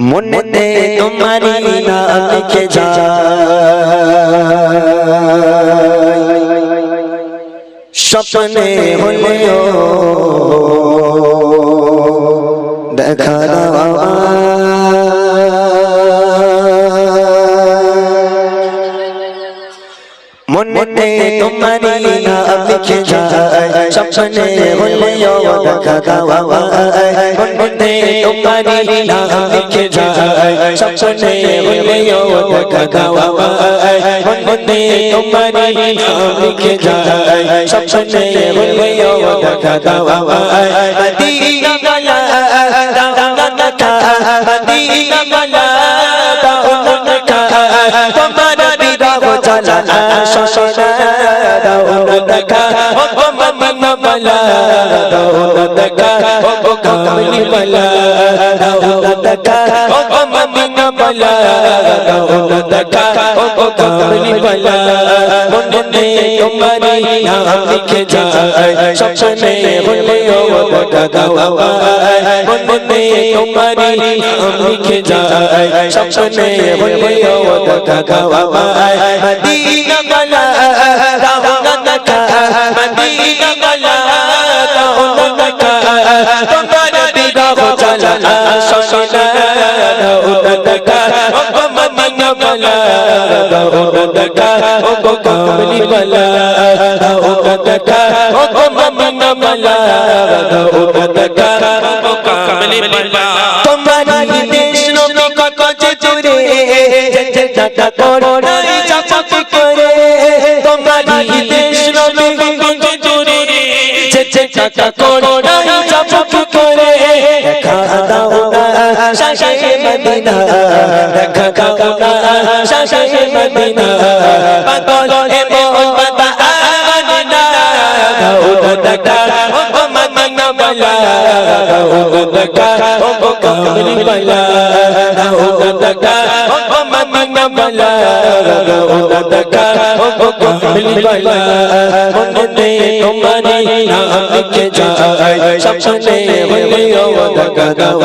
মনেতে তোমারি নাম লিখে যায় স্বপ্নে হলেও দেখা মনেতে তোমারি নাম লিখে যায় স্বপ্নে হলেও দেখা দাও মনেতে তোমারি নাম লিখে যায় স্বপ্নে হলেও দেখা দাও মনেতে তোমারি নাম লিখে যায় স্বপ্নে হলেও দেখা দাও মদিনা বালা দাও দেখা মদিনা বালা দাও দেখা তোমার বিরহ জ্বালা শোষণা দাও দেখা ও মদিনা বালা দাও দেখা ও কামলি বালা দাও দেখা ও মদিনা বালা দাও ও কামলি বালা মনে তোমারি নাম লিখে যায় স্বপ্নে হলেও দেখা দাও মনে তোমারি নাম লিখে যায় স্বপ্নে হলেও দেখা দাও তোমারি দেশ নবী কত যে দূরে যে টাকা করো তোমারি দেশ নবী কত যে দূরে যে টাকা শাশে মদিনা দেখা দাও না শাশে মদিনা পাগল এ দেখা ও মদিনা ও দেখা ও মদিনা বালা দাও দেখা ও লিখে যায় স্বপ্নে হলেও দেখা দাও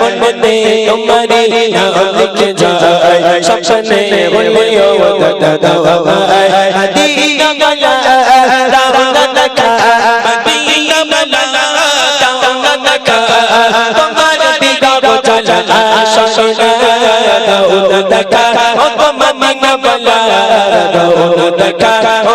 মনে তোমারি নাম লিখে যায় স্বপ্নে হলেও দেখা দাও মদিনা বালা দাও দেখা মদিনা বালা দাও দেখা তোমার বিগত চলা শোষণা দাও দেখা ও মদিনা বালা দাও দেখা ও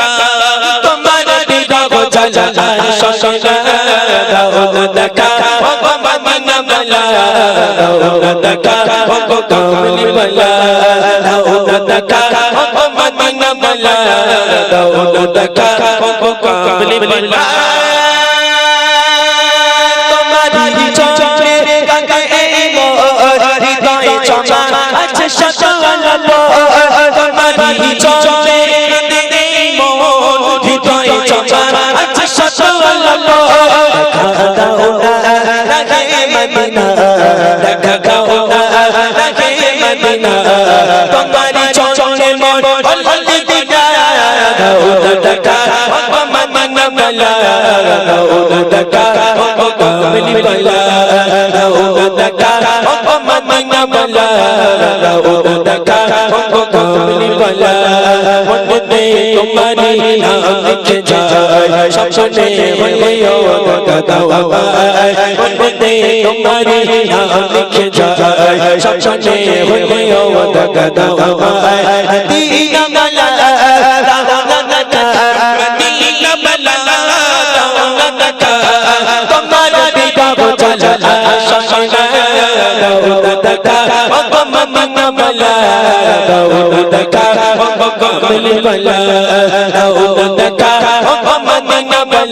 জ্বালা শোষণা দাও দেখা মদিনা বালা দাও দেখা কামলি বালা দাও দেখা ও মদিনা বালা দেখা তোমারি চলে কাকে মোর চমা তোমারি তোমারি চলে মোর হলদি দিনা দেখা ও মদিনা বালা ও কামলি বালা দেখা ও মদিনা বালা দাও দেখা ও মনে তোমারি মদিনা লিখে স্বপ্নে হইও বন্দে তোমারি নাম লিখে যায়? স্বপ্নে হইও দাদা মদিনা মালা মদিনা তোমার মালা মালা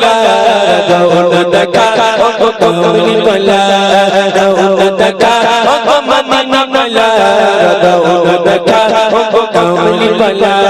দাদা মদিনা মালা দাদা কমলি মালা দাদা মদিনা মালা দাদা কমলি মালা দাদা